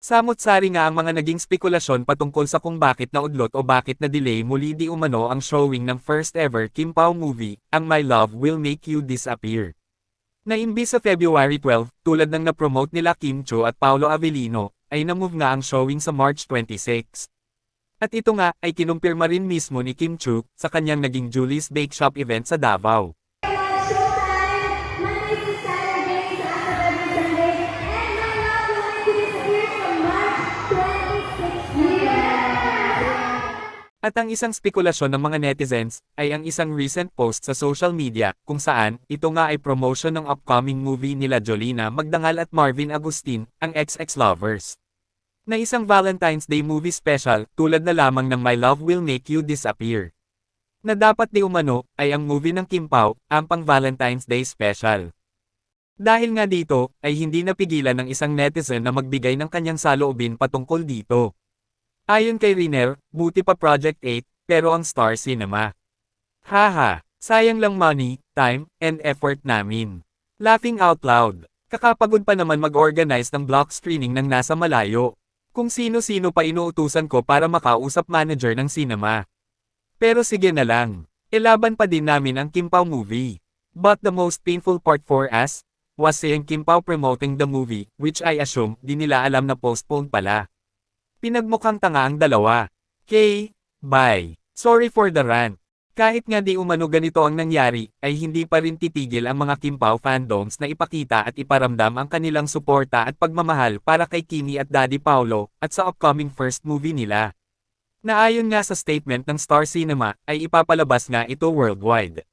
Samot-sari nga ang mga naging spekulasyon patungkol sa kung bakit naudlot o bakit na-delay muli di umano ang showing ng first ever Kim Pao movie, ang My Love Will Make You Disappear. Naimbis sa February 12, tulad ng na-promote nila Kim Cho at Paolo Avellino, ay namove nga ang showing sa March 26. At ito nga ay kinumpirma rin mismo ni Kim Chu sa kanyang naging Julie's Bake Shop event sa Davao. At ang isang spekulasyon ng mga netizens ay ang isang recent post sa social media kung saan ito nga ay promotion ng upcoming movie nila Jolina Magdangal at Marvin Agustin, ang XX Lovers. Na isang Valentine's Day movie special tulad na lamang ng My Love Will Make You Disappear. Na dapat di umano ay ang movie ng Kim Pao, ang pang Valentine's Day special. Dahil nga dito, ay hindi napigilan ng isang netizen na magbigay ng kanyang saloobin patungkol dito. Ayon kay Riner, buti pa Project 8, pero ang Star Cinema. Haha, sayang lang money, time, and effort namin. Laughing out loud. Kakapagod pa naman mag-organize ng block screening ng nasa malayo. Kung sino-sino pa inuutusan ko para makausap manager ng cinema. Pero sige na lang. Ilaban pa din namin ang Kim Pao movie. But the most painful part for us, was seeing Kim Pao promoting the movie, which I assume di nila alam na postponed pala. Pinagmukhang tanga ang dalawa. K. Bye. Sorry for the rant. Kahit nga di umano ganito ang nangyari, ay hindi pa rin titigil ang mga Kim Pao fandoms na ipakita at iparamdam ang kanilang suporta at pagmamahal para kay Kimi at Daddy Paulo, at sa upcoming first movie nila. Naayon nga sa statement ng Star Cinema, ay ipapalabas nga ito worldwide.